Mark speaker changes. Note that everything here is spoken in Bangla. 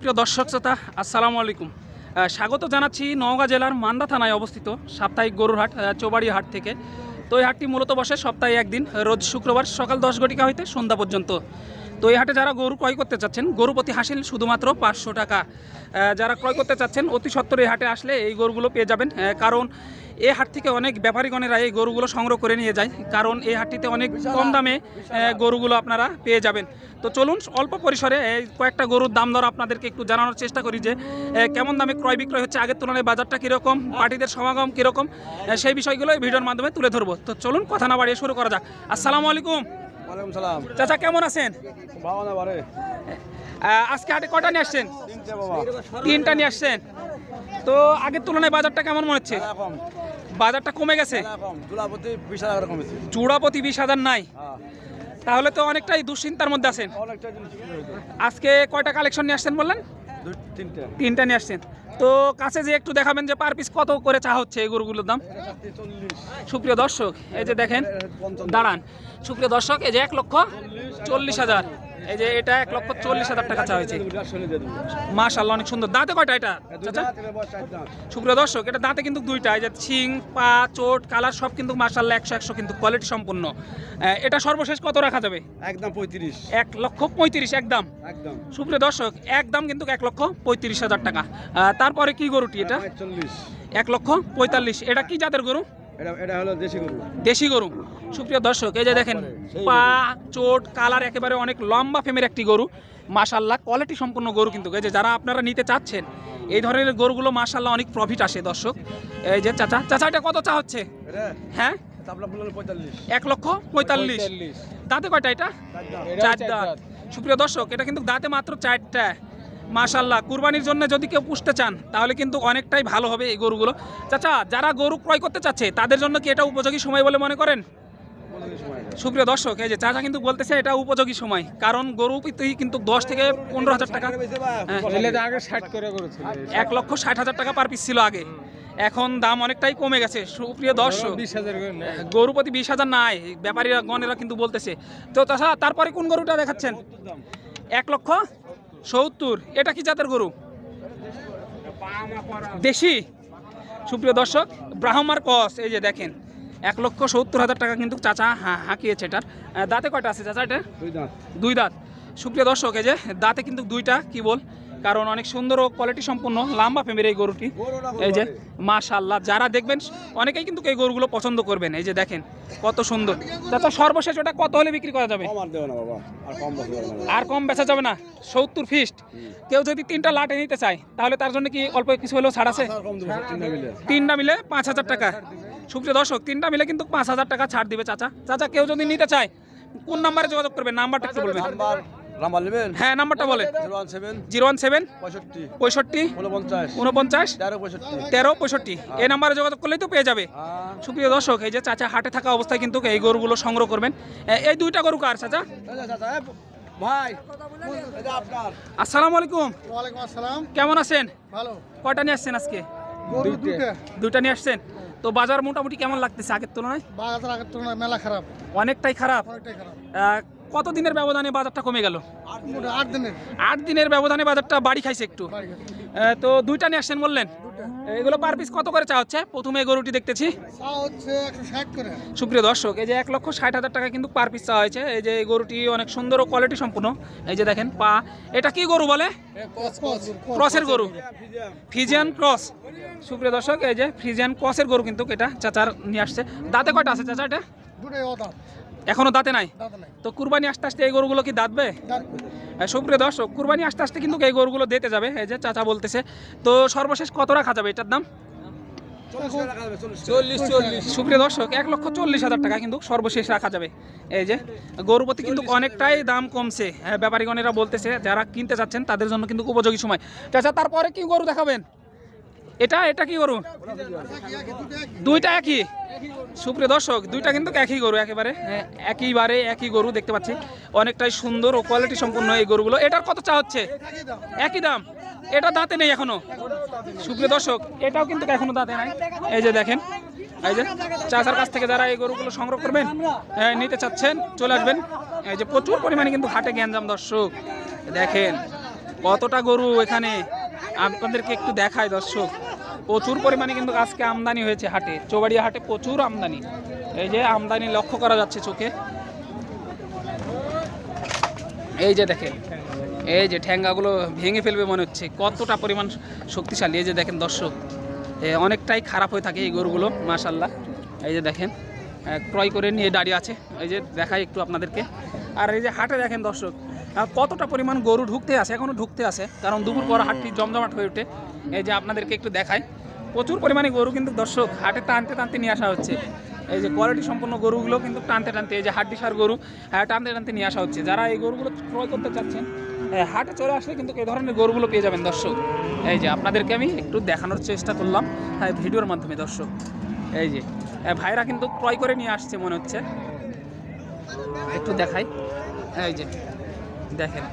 Speaker 1: প্রিয় দর্শক শ্রোতা, আসসালামু আলাইকুম। স্বাগত জানাচ্ছি নওগাঁ জেলার মান্দা থানায় অবস্থিত সাপ্তাহিক গরুর হাট চৌবাড়ি হাট থেকে। তো এই হাটটি মূলত বসে সপ্তাহে একদিন, রোজ শুক্রবার সকাল দশ ঘটিকা হইতে সন্ধ্যা পর্যন্ত। তো এই হাটে যারা গরু ক্রয় করতে চাচ্ছেন গরু প্রতি হাসিল শুধুমাত্র পাঁচশো টাকা। যারা ক্রয় করতে চাচ্ছেন অতি সত্তর এই হাটে আসলে এই গরুগুলো পেয়ে যাবেন। কারণ এই হাট থেকে অনেক ব্যাপারীগণেরা এই গরুগুলো সংগ্রহ করে নিয়ে যায়। কারণ এই হাটটিতে অনেক কম দামে গরুগুলো আপনারা পেয়ে যাবেন। তো চলুন অল্প পরিসরে এই কয়েকটা গরুর দাম দর আপনাদেরকে একটু জানানোর চেষ্টা করি যে কেমন দামে ক্রয় বিক্রয় হচ্ছে আগের তুলনায় বাজারটা কীরকম পার্টিদের সমাগম কীরকম সেই বিষয়গুলো এই ভিডিওর মাধ্যমে তুলে ধরবো। তো চলুন কথা না বাড়িয়ে শুরু করা যাক। আসসালামু আলাইকুম।
Speaker 2: ওয়ালাইকুম সালাম।
Speaker 1: চাচা কেমন আছেন?
Speaker 2: বাবা না বারে
Speaker 1: আজকে হাটে কটা নিয়ে আসছেন?
Speaker 2: বাবা।
Speaker 1: তিনটা নিয়ে আসছেন। তো আগের তুলনায় বাজারটা কেমন মনে হচ্ছে? বাজারটা কমে গেছে? চূড়াপতি বিশ হাজার নাই?
Speaker 2: হ্যাঁ।
Speaker 1: তাহলে তো অনেকটাই দুশ্চিন্তার মধ্যে আছেন। আজকে কয়টা কালেকশন নিয়ে আসছেন বললেন?
Speaker 2: তিনটে।
Speaker 1: তিনটা নিয়ে আসছেন। তো কাছে যে একটু দেখাবেন যে পার পিস কত করে চা হচ্ছে এই গরুগুলোর দাম? সুপ্রিয় দর্শক, এই যে দেখেন, দাঁড়ান। সুপ্রিয় দর্শক, এই যে এক লক্ষ চল্লিশ হাজার। এই যে এটা এক লক্ষ চল্লিশ হাজার টাকা চা হয়েছে। মাশাল্লাহ অনেক সুন্দর। দাঁতে কয়টা এটা? সুপ্রিয় দর্শক এটা দাঁতে কিন্তু দুইটা। এই যে ছিং পা চোট কালার সব কিন্তু মাশাল্লাহ একশো একশো কিন্তু কোয়ালিটি সম্পূর্ণ। এটা সর্বশেষ কত রাখা যাবে?
Speaker 2: একদম পঁয়ত্রিশ।
Speaker 1: এক লক্ষ পঁয়ত্রিশ একদম।
Speaker 2: একদম।
Speaker 1: সুপ্রিয় দর্শক একদম কিন্তু এক লক্ষ পঁয়ত্রিশ হাজার টাকা। আহ, তারপরে কি গরুটি এটা? এক লক্ষ পঁয়তাল্লিশ। এটা কি জাতের গরু?
Speaker 2: এটা এটা হলো দেশি গরু।
Speaker 1: দেশি গরু। সুপ্রিয় দর্শক এই যে দেখেন পা চোট কালার একেবারে অনেক লম্বা ফেমের একটি গরু। মাশাল্লাহ কোয়ালিটি সম্পন্ন গরু কিন্তু। এই যে যারা আপনারা নিতে চাচ্ছেন এই ধরনের গরুগুলো মাশাল্লাহ অনেক প্রফিট আসে দর্শক। এই যে চাচা চাচা এটা কত চা হচ্ছে? হ্যাঁ? এক লক্ষ পঁয়তাল্লিশ। দাঁতে কয়টা এটা? চার দাঁত। সুপ্রিয় দর্শক এটা কিন্তু দাঁতে মাত্র চারটা। মাশাল্লাহ কুরবানির জন্য যদি কেউ পুষতে চান তাহলে কিন্তু অনেকটাই ভালো হবে এই গরুগুলো। চাচা যারা গরু ক্রয় করতে চাচ্ছে তাদের জন্য কি এটা উপযোগী সময় বলে মনে করেন? সুপ্রিয় দর্শক এই যে চাচা কিন্তু বলতেছে এটা উপযোগী সময় কারণ গরু কিন্তু দশ থেকে পনেরো হাজার টাকা হ্যাঁ, এক লক্ষ ষাট হাজার টাকা পার পিস ছিল আগে। এখন দাম অনেকটাই কমে গেছে সুপ্রিয় দর্শক। গরু প্রতি বিশ হাজার নাই ব্যাপারীরা গণেরা কিন্তু বলতেছে। তো তাছাড়া তারপরে কোন গরুটা দেখাচ্ছেন? এক লক্ষ? সত্তর এটা কি জাতের গরু? দেশি? সুপ্রিয় দর্শক ব্রাহ্মার কস এই যে দেখেন এক লক্ষ সত্তর হাজার টাকা কিন্তু চাচা হা- হাঁকিয়েছে এটার। দাঁতে কয়টা আছে চাচা এটা?
Speaker 2: দুই দাঁত।
Speaker 1: দুই দাঁত। সুপ্রিয় দর্শক এই যে দাঁতে কিন্তু দুইটা কি বল? কারণ অনেক সুন্দর ও কোয়ালিটি সম্পূর্ণ লম্বা ফেমের এই গরুটি। এই যে মাশাল্লাহ যারা দেখবেন অনেকেই কিন্তু এই গরুগুলো পছন্দ করবেন। এই যে দেখেন কত সুন্দর। চাচা সর্বশেষ ওটা কত হলে বিক্রি করা যাবে?
Speaker 2: আর কম
Speaker 1: বেচা যাবে না সত্তর ফিস্ট কেউ যদি তিনটা লাটে নিতে চায় তাহলে তার জন্য কি অল্প কিছু হলেও ছাড় আছে?
Speaker 2: দেবো তিনটা মিলে।
Speaker 1: তিনটা মিলে পাঁচ হাজার টাকা। সুপ্রিয় দর্শক তিনটা মিলে কিন্তু পাঁচ হাজার টাকা ছাড় দিবে চাচা। চাচা কেউ যদি নিতে চায় কোন নাম্বারে যোগাযোগ করবেন? নাম্বারটা একটু বলবেন।
Speaker 2: নাম্বার নাম্বার নেবেন?
Speaker 1: হ্যাঁ নাম্বারটা বলে
Speaker 2: zero one seven
Speaker 1: zero one seven
Speaker 2: পঁয়ষট্টি
Speaker 1: পঁয়ষট্টি
Speaker 2: উনপঞ্চাশ
Speaker 1: উনপঞ্চাশ
Speaker 2: তেরো পঁয়ষট্টি।
Speaker 1: তেরো পঁয়ষট্টি। এই নাম্বারে যোগাযোগ করলেই তো পেয়ে যাবে।
Speaker 2: হ্যাঁ।
Speaker 1: সুপ্রিয় দর্শক এই যে চাচা হাটে থাকা অবস্থায় কিন্তু এই গরুগুলো সংগ্রহ করবেন। এই দুইটা গরু কার চাচা?
Speaker 2: ভাই
Speaker 1: আসসালামু আলাইকুম।
Speaker 3: ওয়ালাইকুম আসসালাম।
Speaker 1: কেমন আছেন?
Speaker 3: ভালো।
Speaker 1: কয়টা নিয়ে আসছেন আজকে? দুইটা। নিয়ে আসছেন। তো বাজার মোটামুটি কেমন লাগতেছে আগের তুলনায়?
Speaker 3: বাজার আগের তুলনায় মেলা খারাপ।
Speaker 1: অনেকটাই খারাপ।
Speaker 3: অনেকটাই খারাপ।
Speaker 1: কত দিনের ব্যবধানে বাজারটা কমে গেল?
Speaker 3: আট দিনের।
Speaker 1: আট দিনের। ব্যবধানে বাজারটা বাড়ি খাইছে একটু। তো দুইটা নিয়ে আসছেন বললেন? এগুলো পার পিস কত করে চা হচ্ছে? প্রথমে গরুটি দেখতেছি। সুপ্রিয় দর্শক এই যে এক লক্ষ ষাট হাজার টাকা কিন্তু পার পিস চাওয়া হয়েছে। এই যে গরুটি অনেক সুন্দর ও কোয়ালিটি সম্পূর্ণ। এই যে দেখেন পা। এটা কি গরু বলে? ক্রসের গরু। Friesian cross. সুপ্রিয় দর্শক এই যে ফ্রিজিয়ান ক্রসের গরু কিন্তু এটা চাচার নিয়ে আসছে। দাঁতে কয়টা আছে চাচা এটা? এখনও দাঁতে নাই? তো কুরবানি আস্তে আস্তে এই গরুগুলো কি দাঁতবে? সুপ্রিয় দর্শক কুরবানি আস্তে আস্তে কিন্তু এই গরুগুলো দিতে যাবে। এই যে চাচা বলতেছে। তো সর্বশেষ কত রাখা যাবে এটার দাম?
Speaker 2: চল্লিশ চল্লিশ
Speaker 1: সুপ্রিয় দর্শক এক লক্ষ চল্লিশ হাজার টাকা কিন্তু সর্বশেষ রাখা যাবে। এই যে গরুপতি কিন্তু অনেকটাই দাম কমছে। হ্যাঁ, ব্যাপারীগণেরা বলতেছে যারা কিনতে চাচ্ছেন তাদের জন্য কিন্তু উপযোগী সময়। চাচা তারপরে কি গরু দেখাবেন? এটা এটা কি গরু? দুইটা একই? সুপ্রিয় দর্শক দুইটা কিন্তু একই গরু একেবারে হ্যাঁ, একইবারে একই গরু দেখতে পাচ্ছি। অনেকটাই সুন্দর ও কোয়ালিটি সম্পূর্ণ এই গরুগুলো। এটার কত চা হচ্ছে? একই দাম। এটা দাঁতে নেই এখনও। সুপ্রিয় দর্শক এটাও কিন্তু এখনও দাঁতে নাই। এই যে দেখেন এই যে চাষার কাছ থেকে যারা এই গরুগুলো সংগ্রহ করবেন হ্যাঁ, নিতে চাচ্ছেন চলে আসবেন। এই যে প্রচুর পরিমাণে কিন্তু হাটে গ্যাঞ্জাম দর্শক। দেখেন কতটা গরু এখানে। আপনাদেরকে একটু দেখায় দর্শক। প্রচুর পরিমাণে কিন্তু আজকে আমদানি হয়েছে হাটে, চৌবাড়িয়া হাটে প্রচুর আমদানি। এই যে আমদানি লক্ষ্য করা যাচ্ছে চোখে। এই যে দেখেন, এই যে ঠ্যাঙ্গাগুলো ভেঙে ফেলবে মনে হচ্ছে, কতটা পরিমাণ শক্তিশালী। এই যে দেখেন দর্শক অনেকটাই খারাপ হয়ে থাকে এই গরুগুলো মাশাল্লাহ এই যে দেখেন ক্রয় করে নিয়ে দাঁড়িয়ে আছে। এই যে দেখাই একটু আপনাদেরকে। আর এই যে হাটে দেখেন দর্শক কতটা পরিমাণ গরু ঢুকতে আছে এখনও ঢুকতে আছে কারণ দুপুর পর হাটটি জমজমাট হয়ে ওঠে। এই যে আপনাদেরকে একটু দেখাই। প্রচুর পরিমাণে গরু কিন্তু দর্শক হাটে টানতে টানতে নিয়ে আসা হচ্ছে। এই যে কোয়ালিটি সম্পন্ন গরুগুলো কিন্তু টানতে টানতে এই যে হাড্ডি সার গরু হ্যাঁ টানতে টানতে নিয়ে আসা হচ্ছে। যারা এই গরুগুলো ক্রয় করতে চাচ্ছেন হ্যাঁ, হাটে চলে আসলে কিন্তু এই ধরনের গরুগুলো পেয়ে যাবেন দর্শক। এই যে আপনাদেরকে আমি একটু দেখানোর চেষ্টা করলাম হ্যাঁ ভিডিওর মাধ্যমে দর্শক। এই যে ভাইরা কিন্তু ক্রয় করে নিয়ে আসছে মনে হচ্ছে। একটু দেখাই। এই যে দেখেন।